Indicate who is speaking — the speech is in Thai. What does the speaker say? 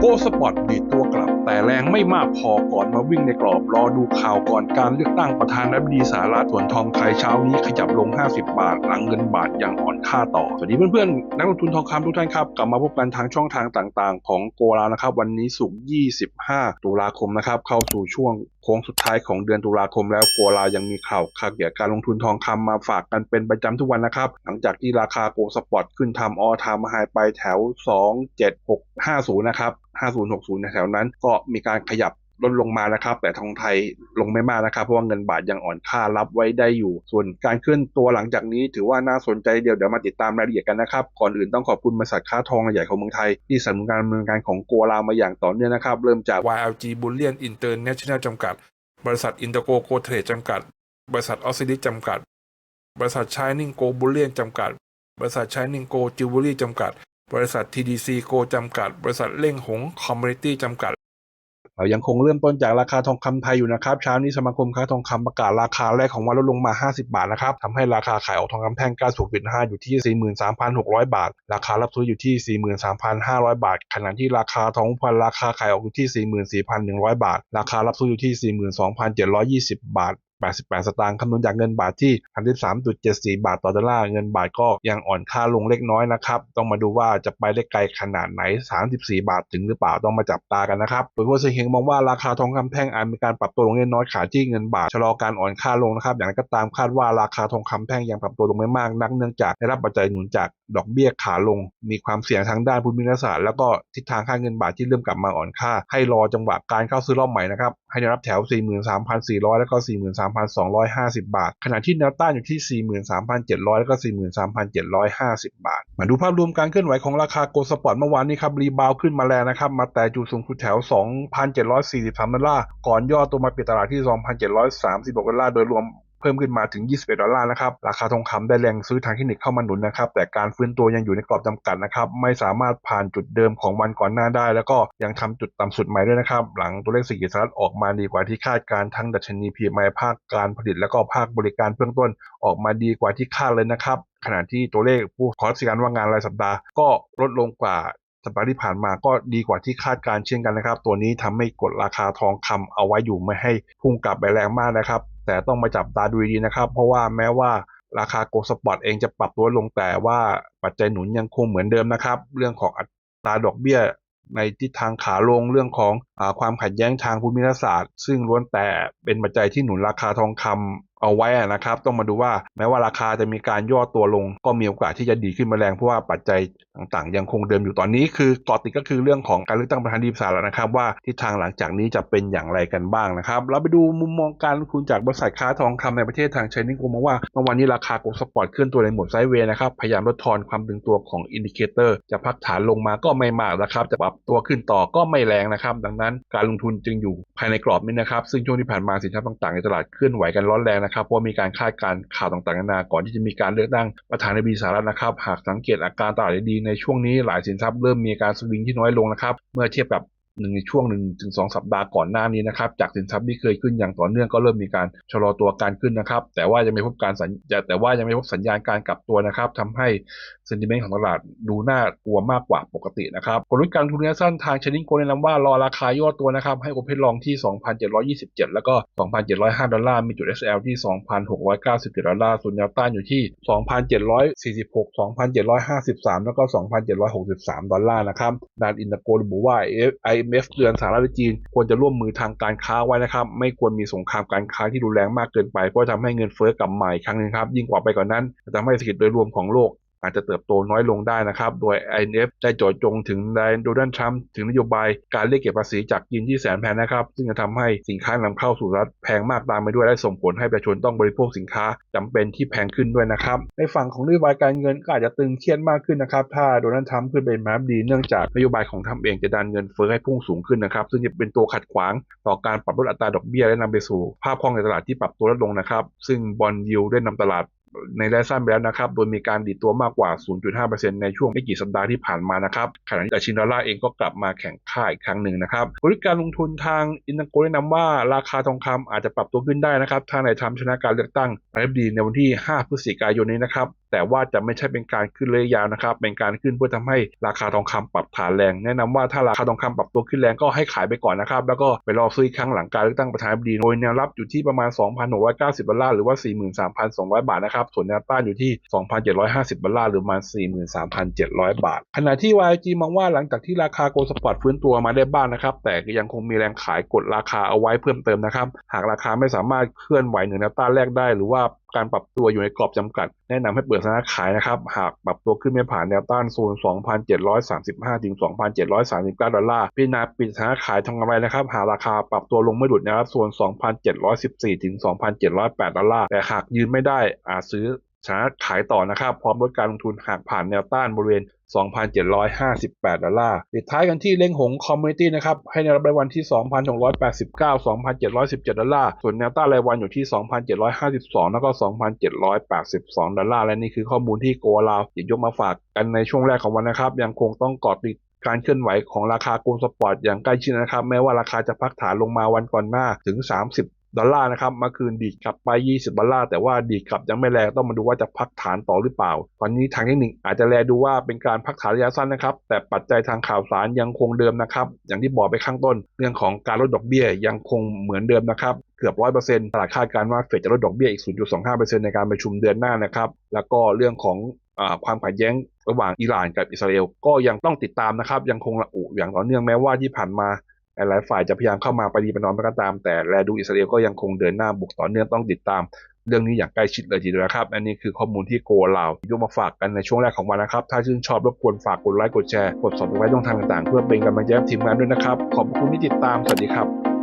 Speaker 1: โกสปอร์ตดีตัวกลับ แต่แรงไม่มากพอก่อนมาวิ่งในกรอบ รอดูข่าวก่อนการเลือกตั้งประธานาธิบดีสหรัฐส่วนทองไทยเช้านี้ขยับลง 50 บาท หลังเงินบาทยังอ่อนค่าต่อ สวัสดีเพื่อนๆ นักลงทุนทองคำทุกท่านครับ กลับมาพบกันทางช่องทางต่างๆ ของโกลานะครับ วันนี้ศุกร์25 ตุลาคมนะครับเข้าสู่ช่วง ค้งสุดท้ายของเดือนตุลาคมแล้วโกลายังมีข่าวข่าวเกี่ยวกับการลงทุนทองคำมาฝากกันเป็นประจำทุกวันนะครับ หลังจากที่ราคาโกลสปอร์ตขึ้นทำออทามไฮไปแถว 27650 นะครับ 5060ในแถวนั้นก็มีการขยับ ลดลงมานะครับ แต่ทองไทยลงไม่มากนะครับ เพราะว่าเงินบาทยังอ่อนค่ารับไว้ได้อยู่ ส่วนการเคลื่อนตัวหลังจากนี้ ถือว่าน่าสนใจเดียวเดี๋ยวมาติดตามรายละเอียดกันนะครับ ก่อนอื่นต้องขอบคุณบริษัทค้าทองใหญ่ของเมืองไทย ที่สนับสนุนการดำเนินการของโกลามาอย่างต่อเนื่องนะครับ เริ่มจาก YLG Bullion International จำกัด บริษัทอินเตอร์โกโกเทรดจำกัด บริษัทออสซิลิจำกัด บริษัทชายนิงโกบูเลียนจำกัด บริษัทชายนิงโกจิวเวลรี่จำกัด บริษัท TDC โกจำกัด บริษัทเล่งหงคอมมูนิตี้จำกัด เรายังคงเริ่มต้นจากราคาทองคำไทยอยู่นะครับเช้านี้สมาคมค้าทองคำประกาศราคาแรกของวันลดลงมา 50 บาทนะครับทำให้ราคาขายออกทองคำแท่ง96.5อยู่ที่ 43,600 บาท ราคารับซื้ออยู่ที่ 43,500 บาท ขณะที่ราคาทองพันราคาขายออกอยู่ที่ 44,100 บาท ราคารับซื้ออยู่ที่ 42,720 บาท 88 สตางค์คำนวณจากเงินบาทที่33.74 บาทต่อดอลลาร์เงินบาทก็ยังอ่อนค่าลงเล็กน้อยนะครับ ต้องมาดูว่าจะไปได้ไกลขนาดไหน 34 บาทถึงหรือเปล่าต้องมาจับตากันนะครับโดยผู้เสียเฮงมองว่าราคาทองคำแท่งอาจมีการปรับตัวลงเล็กน้อยขาที่เงินบาทชะลอการอ่อนค่าลงนะครับ อย่างไรก็ตามคาดว่าราคาทองคำแท่งยังปรับตัวลงไม่มากนักเนื่องจากได้รับปัจจัยหนุนจากดอกเบี้ยขาลง มีความเสี่ยงทางด้านภูมิรัฐศาสตร์แล้วก็ทิศทางค่าเงินบาทที่เริ่มกลับมาอ่อนค่า ให้รอจังหวะการเข้าซื้อรอบใหม่นะครับ ให้แนวรับแถว 43,400 แล้วก็ 43,250 บาท ขณะที่แนวต้านอยู่ที่ 43,700 แล้วก็ 43,750 บาท มาดูภาพรวมการเคลื่อนไหวของราคาโกลด์สปอร์ตเมื่อวานนี้ครับรีบาวขึ้นมาแล้วนะครับ มาแต่จุดสูงสุดแถว 2,743 ดอลลาร์ ก่อนย่อตัวมาปิดตลาดที่ 2,736 ดอลลาร์ โดยรวม พิ่มขึ้นมาถึง 21 ดอลลาร์นะครับ ราคาทองคำได้แรงซื้อทางเทคนิคเข้ามาหนุนนะครับ แต่การฟื้นตัวยังอยู่ในกรอบจำกัดนะครับ ไม่สามารถผ่านจุดเดิมของวันก่อนหน้าได้ แล้วก็ยังทำจุดต่ำสุดใหม่ด้วยนะครับ หลังตัวเลขเศรษฐกิจสหรัฐออกมาดีกว่าที่คาดการ์ทั้งดัชนี PMI ภาคการผลิต แล้วก็ภาคบริการเบื้องต้นออกมาดีกว่าที่คาดเลยนะครับขณะที่ตัวเลขผู้ขอราชการว่างงานรายสัปดาห์ก็ลดลงกว่า สัปดาห์ที่ผ่านมาก็ดีกว่าที่คาดการเช่นกันนะครับ ตัวนี้ทำให้กดราคาทองคำเอาไว้อยู่ไม่ให้พุ่งกลับไปแรงมากนะครับ แต่ต้องมาจับตาดูดีนะครับ เพราะว่าแม้ว่าราคาโกลด์สปอร์ตเองจะปรับตัวลงแต่ว่าปัจจัยหนุนยังคงเหมือนเดิมนะครับ เรื่องของอัตราดอกเบี้ยในทิศทางขาลงเรื่องของอความขัดแย้งทางภูมิรัศาสตร์ ซึ่งล้วนแต่เป็นปัจจัยที่หนุนราคาทองคำเอาไว้นะครับ ต้องมาดูว่าแม้ว่าราคาจะมีการย่อตัวลง ก็มีโอกาสที่จะดีขึ้นมาแรงเพราะว่าปัจจัยต่างๆ ยังคงเดิมอยู่ตอนนี้คือกาะติดก็คือเรื่องของการเลือกตั้งประธานาธิบดีสหรัฐนะครับ ว่าทิศทางหลังจากนี้จะเป็นอย่างไรกันบ้างนะครับ เราไปดูมุมมองการลงทุนจากบริษัทค้าทองคำในประเทศทางไชนีกมองว่าเมื่อวานนี้ราคากลด์สปอร์ตเคลื่อนตัวในหมดไซด์เวย์นะครับพยายามลดทอนความตึงตัวของอินดิเคเตอร์จะพักฐานลงมาก็ไม่มากนะครับจะปรับตัวขึ้นต่อก็ไม่แรงนะครับ ดังนั้นการลงทุนจึงอยู่ภายในกรอบนี้นะครับซึ่งช่วงที่ผ่านมาสินทรัพย์ต่างๆในตลาดเคลื่อนไหวกันร้อนแรงนะครับเพราะมีการคาดการข่าวต่างๆนานาก่อนที่จะมีการเลือกตั้งประธานาธิบดีสหรัฐนะครับ หากสังเกตอาการตลาดดีในช่วงนี้หลายสินทรัพย์เริ่มมีการสวิงที่น้อยลงนะครับ เมื่อเทียบกับ หนึ่งในช่วงหนึ่งถึงสองสัปดาห์ก่อนหน้านี้นะครับ จากสินทรัพย์ที่เคยขึ้นอย่างต่อเนื่องก็เริ่มมีการชะลอตัวการขึ้นนะครับ แต่ว่ายังไม่พบการสัญญาแต่ว่ายังไม่พบสัญญาณการกลับตัวนะครับทำให้เซนติเมนต์ของตลาดดูน่ากลัวมากกว่าปกตินะครับกลยุทธ์การลงทุนระยะสั้นทางเชนนิงโกแนะนำว่ารอราคาย่อตัวนะครับ ให้โอเพนลองที่ 2,727 แล้วก็ 2,705 ดอลลาร์มีจุด SL ที่ 2,697 ดอลลาร์ส่วนแนวต้านอยู่ที่ 2,746 2,753 แล้วก็ 2,763 ดอลลาร์นะครับด้านอินเตอร์โกระบุว่า IMF เตือนสหรัฐและจีน ควรจะร่วมมือทางการค้าไว้นะครับ ไม่ควรมีสงครามการค้าที่รุนแรงมากเกินไป เพราะทำให้เงินเฟ้อกลับมาอีกครั้งหนึงครับ ยิ่งกว่าไปกว่านนั้นจะทำให้เศรษฐกิจโดยรวมของโลก อาจจะเติบโตน้อยลงได้นะครับ โดย IMF ได้โจทย์จงถึงนายโดนัลด์ทรัมป์ถึงนโยบายการเรียกเก็บภาษีจากจีนที่แสนแพงนะครับ ซึ่งจะทำให้สินค้านำเข้าสู่รัฐแพงมากตามไปด้วยและส่งผลให้ประชาชนต้องบริโภคสินค้าจำเป็นที่แพงขึ้นด้วยนะครับ ในฝั่งของนโยบายการเงินก็อาจจะตึงเครียดมากขึ้นนะครับ ถ้าโดนัลด์ทรัมป์ขึ้นเป็นมาดีเนื่องจากนโยบายของทรัมป์เองจะดันเงินเฟ้อให้พุ่งสูงขึ้นนะครับ ซึ่งจะเป็นตัวขัดขวางต่อการปรับลดอัตราดอกเบี้ยและนำไปสู่ ภาพคล่องในตลาดที่ปรับตัวลดลงนะครับ ซึ่งบอลยิวได้นำตลาด ในระยะสั้นไปแล้วนะครับ โดยมีการดีดตัวมากกว่า 0.5%ในช่วงไม่กี่สัปดาห์ที่ผ่านมานะครับ ขณะที่ดัชนีดอลลาร์เองก็กลับมาแข่งค่าอีกครั้งหนึ่งนะครับบริการลงทุนทางอินโกแนะนำว่าราคาทองคำอาจจะปรับตัวขึ้นได้นะครับ ถ้านายทรัมป์ชนะการเลือกตั้งประธานาธิบดีในวันที่ 5 พฤศจิกายนนี้นะครับ แต่ว่าจะไม่ใช่เป็นการขึ้นระยะยาวนะครับ เป็นการขึ้นเพื่อทำให้ราคาทองคำปรับฐานแรง แนะนำว่าถ้าราคาทองคำปรับตัวขึ้นแรงก็ให้ขายไปก่อนนะครับ แล้วก็ไปรอซื้ออีกครั้งหลังการเลือกตั้งประธานาธิบดี โดยแนวรับอยู่ที่ประมาณ 2,690ดอลลาร์หรือว่า 43,200 บาทนะครับส่วนแนวต้านอยู่ที่ 2,750 ดอลลาร์หรือประมาณ 43,700 บาท ขณะที่ YG มองว่าหลังจากที่ราคาโกลสปอร์ตฟื้นตัวมาได้บ้างนะครับ แต่ก็ยังคงมีแรงขายกดราคาเอาไว้เพิ่มเติมนะครับ หากราคาไม่สามารถเคลื่อนไหวเหนือแนวต้านแรกได้ หรือว่าการปรับตัวอยู่ในกรอบจำกัด แนะนำให้เปิดสถานะขายนะครับ หากปรับตัวขึ้นไม่ผ่านแนวต้านโซน 2,735 ถึง 2,739 ดอลลาร์พิจารณาปิดสถานะขายทองกำไรนะครับ หากราคาปรับตัวลงไม่หลุดนะครับโซน 2,714 ถึง 2,708 ดอลลาร์แต่หากยืนไม่ได้อาจซื้อ สานะขายต่อนะครับ พร้อมลดการลงทุนหากผ่านแนวต้านบริเวณ 2,758 ดอลลาร์ปิดท้ายกันที่เล้งหงคอมมูนิตี้นะครับ ให้แนวรับรายวันที่ 2,689 2,717 ดอลลาร์ ส่วนแนวต้านรายวันอยู่ที่ 2,752 แล้วก็ 2,782 ดอลลาร์ และนี่คือข้อมูลที่โกลาวหยิบยกมาฝากกันในช่วงแรกของวันนะครับ ยังคงต้องกาะติดการเคลื่อนไหวของราคาโกลด์สปอร์ตอย่างใกล้ชิดนะครับ แม้ว่าราคาจะพักฐานลงมาวันก่อนหน้าถึง 30 ดอลลาร์นะครับเมื่อคืนดีดกลับไป 20 ดอลลาร์แต่ว่าดีดกลับยังไม่แรงต้องมาดูว่าจะพักฐานต่อหรือเปล่า ตอนนี้ทางเทคนิคอาจจะแลดูว่าเป็นการพักฐานระยะสั้นนะครับ แต่ปัจจัยทางข่าวสารยังคงเดิมนะครับ อย่างที่บอกไปข้างต้น เรื่องของการลดดอกเบี้ยยังคงเหมือนเดิมนะครับเกือบ100%ตลาดคาดการณ์ว่าเฟดจะลดดอกเบี้ยอีก 0.25%ในการประชุมเดือนหน้านะครับแล้วก็เรื่องของอความขัดแย้งระหว่างอิหร่านกับอิสราเอลก็ยังต้องติดตามนะครับยังคงระอุอย่างต่อเนื่องแม้ว่าที่ผ่านมา หลายฝ่ายจะพยายามเข้ามาปดีไปนอนอมก็ตาม แต่แลดูอิสราเอลก็ยังคงเดินหน้าบุกต่อเนื่องต้องติดตาม เรื่องนี้อย่างใกล้ชิดเลยทีเดียวนะครับ อันนี้คือข้อมูลที่โกลาวยกมาฝากกันในช่วงแรกของวันนะครับ ถ้าชื่นชอบรบกวนฝากกดไลค์กดแชร์กดสอบไว้ต้องทางต่างๆ เพื่อเป็นกำลังใจให้ทีมงานด้วยนะครับ ขอบคุณที่ติดตามสวัสดีครับ